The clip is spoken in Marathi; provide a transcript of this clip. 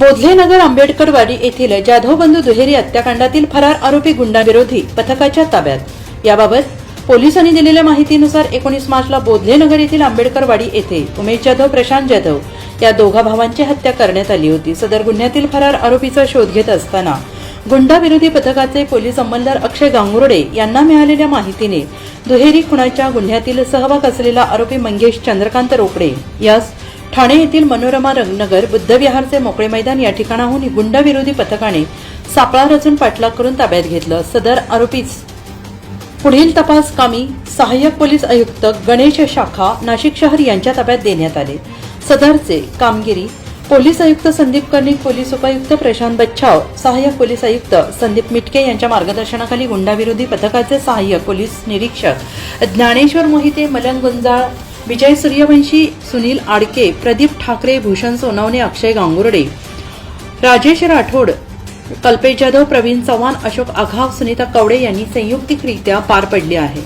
बोधलेनगर आंबेडकरवाडी येथील जाधव बंधू दुहेरी हत्याकांडातील फरार आरोपी गुंडाविरोधी पथकाच्या ताब्यात. याबाबत पोलिसांनी दिलेल्या माहितीनुसार एकोणीस मार्चला बोधलेनगर येथील आंबेडकरवाडी येथे उमेश जाधव प्रशांत जाधव या दोघा भावांची हत्या करण्यात आली होती. सदर गुन्ह्यातील फरार आरोपीचा शोध घेत असताना गुंडाविरोधी पथकाचे पोलीस अंमलदार अक्षय गांगुर्डे यांना मिळालेल्या माहितीने दुहेरी खुणाच्या गुन्ह्यातील सहभाग असलेला आरोपी मंगेश चंद्रकांत रोकडे यास ठाणे येथील मनोरमा रंगनगर बुद्धविहारचे मोकळे मैदान या ठिकाणाहून गुंडाविरोधी पथकाने सापळा रचून पाठलाग करून ताब्यात घेतलं. सदर आरोपीच पुढील तपास कामी सहाय्यक पोलीस आयुक्त गणेश शाखा नाशिक शहर यांच्या ताब्यात देण्यात आले. सदरचे कामगिरी पोलीस आयुक्त संदीप कर्णिक पोलीस उपायुक्त प्रशांत बच्छाव सहाय्यक पोलीस आयुक्त संदीप मिटके यांच्या मार्गदर्शनाखाली गुंडाविरोधी पथकाचे सहाय्यक पोलीस निरीक्षक ज्ञानेश्वर मोहिते मलंग गुंजाळ विजय सूर्यवंशी सुनील आडके प्रदीप ठाकरे भूषण सोनवणे अक्षय गांगुर्डे राजेश राठोड कल्पेश जाधव प्रवीण चव्हाण अशोक आघाव सुनीता कवडे यांनी संयुक्तिकरित्या पार पडले आहे.